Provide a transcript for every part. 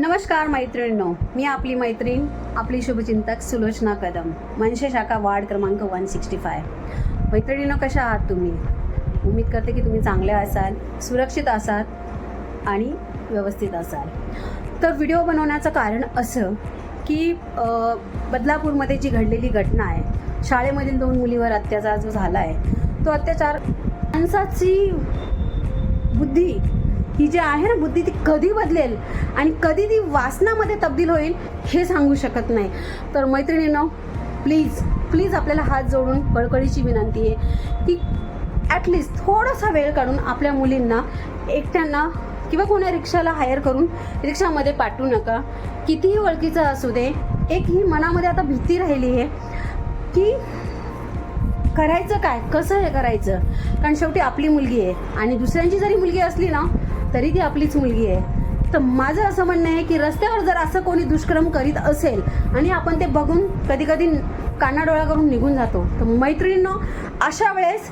नमस्कार मैत्रिणींनो मी आपली मैत्रीण आपली शुभचिंतक सुलोचना कदम मनशे शाखा वार्ड क्रमांक वन सिक्स्टी फाय मैत्रिणींनो कशा आहात तुम्ही? उम्मीद करते की तुम्ही चांगल्या असाल सुरक्षित असाल आणि व्यवस्थित असाल. तर व्हिडिओ बनवण्याचं कारण असं की बदलापूरमध्ये जी घडलेली घटना आहे शाळेमधील दोन मुलीवर अत्याचार जो झाला आहे तो अत्याचार माणसाची बुद्धी ही जी आहे ना बुद्धी ती कधी बदलेल आणि कधी ती वासनामध्ये तब्दील होईल हे सांगू शकत नाही. तर मैत्रिणींनो प्लीज प्लीज आपल्याला हात जोडून बळकळीची विनंती आहे की ॲटलिस्ट थोडासा वेळ काढून आपल्या मुलींना एकट्यांना किंवा कोण्या रिक्षाला हायर करून रिक्षामध्ये पाठवू नका. कितीही ओळखीचं असू दे एक ही मनामध्ये आता भीती राहिली आहे की करायचं काय? कसं हे करायचं? कारण शेवटी आपली मुलगी आहे आणि दुसऱ्यांची जरी मुलगी असली ना तरी ती आपलीच मुलगी आहे. तर माझं असं म्हणणं आहे की रस्त्यावर जर असं कोणी दुष्कर्म करीत असेल आणि आपण ते बघून कधी कधी कानाडोळा करून निघून जातो. तर मैत्रिणींनो अशा वेळेस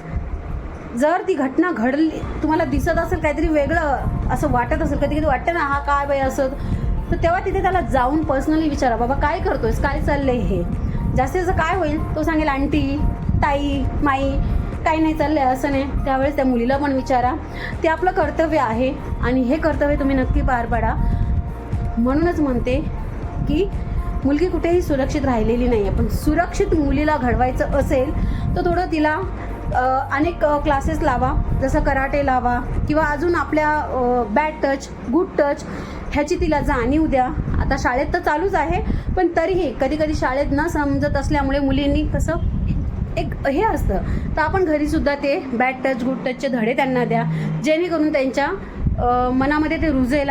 जर ती घटना घडली तुम्हाला दिसत असेल काहीतरी वेगळं असं वाटत असेल कधी कधी वाटतं ना हा काय बाई असं. तर तेव्हा तिथे त्याला जाऊन पर्सनली विचारा बाबा काय करतोयस? काय चाललंय हे? जास्तीत जास्त काय होईल? तो सांगेल आंटी ताई माई काही नाही चाललं आहे असं नाही. त्यावेळेस त्या मुलीला पण विचारा. ते आपलं कर्तव्य आहे आणि हे कर्तव्य तुम्ही नक्की पार पाडा. म्हणूनच म्हणते की मुलगी कुठेही सुरक्षित राहिलेली नाही आहे पण सुरक्षित मुलीला घडवायचं असेल तर थोडं तिला अनेक क्लासेस लावा. जसं कराटे लावा किंवा अजून आपल्या बॅड टच गुड टच ह्याची तिला जाणीव द्या. आता शाळेत तर चालूच आहे पण तरीही कधी कधी शाळेत न समजत असल्यामुळे मुलींनी कसं एक हे असतं. तर आपण घरीसुद्धा ते बॅड टच गुड टचचे धडे त्यांना द्या. जेणेकरून त्यांच्या मनामध्ये ते रुजेल आणि